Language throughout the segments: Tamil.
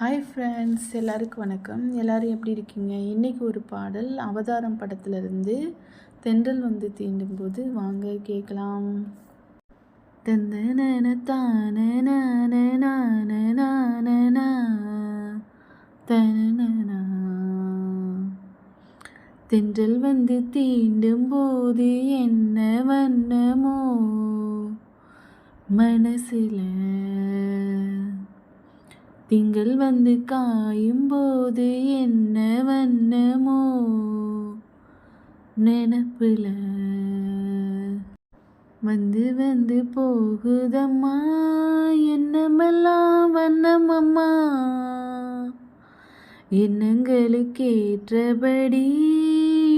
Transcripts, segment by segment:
ஹாய் ஃப்ரெண்ட்ஸ் எல்லாருக்கும் வணக்கம். எல்லோரும் எப்படி இருக்கீங்க? இன்றைக்கி ஒரு பாடல் அவதாரம் படத்துலேருந்து தென்றல் வந்து தீண்டும் போது வாங்க கேட்கலாம். தந்தன தான தென்றல் வந்து தீண்டும் போது என்ன வண்ணமோ? மனசில் திங்கள் வந்து காயும் போது என்ன வண்ணமோ? நினப்புல வந்து வந்து போகுதம்மா. என்னமெல்லாம் வண்ணமம்மா. எண்ணங்களுக்கு ஏற்றபடி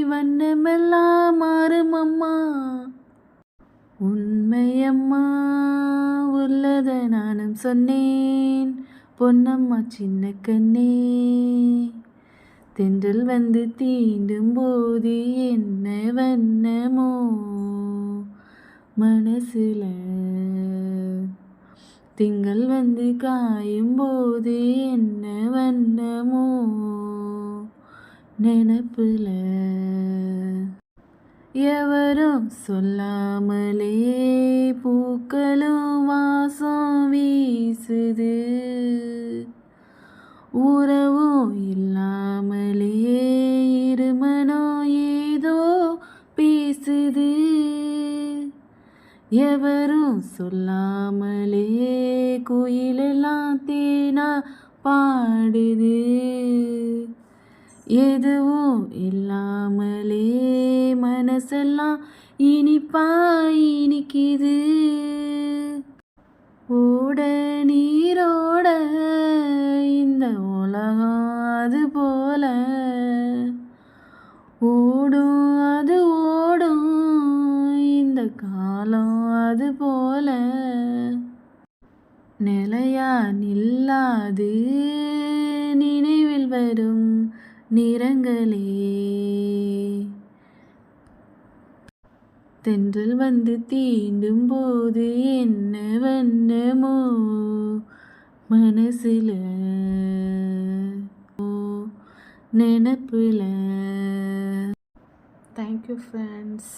வண்ணமெல்லாம் மாறுமம்மா. உண்மையம்மா உள்ளத நானும் சொன்னேன். பொன்னம்மா சின்ன கண்ணே. தென்றல் வந்து தீண்டும் போது என்ன வண்ணமோ மனசுல. திங்கள் வந்து காயும் போது என்ன வண்ணமோ நினப்புல. எவரும் சொல்லாமலே பூக்களும் வாசம் வீசுது. உறவும் இல்லாமலே இருமனோ ஏதோ பேசுது. எவரும் சொல்லாமலே குயிலெல்லாம் தேனா பாடுது. எதுவும் இல்லாமலே மனசெல்லாம் இனிப்பா இனிக்குது ஓட நீரோட இந்த உலகம் அது போல. ஓடும் அது ஓடும் இந்த காலம் அது போல. நிலையா நில்லாது நினைவில் வரும் நிறங்களே. தென்றல் வந்து தீண்டும் போது என்ன வண்ணமோ மனசில்? நினப்பில்? Thank you friends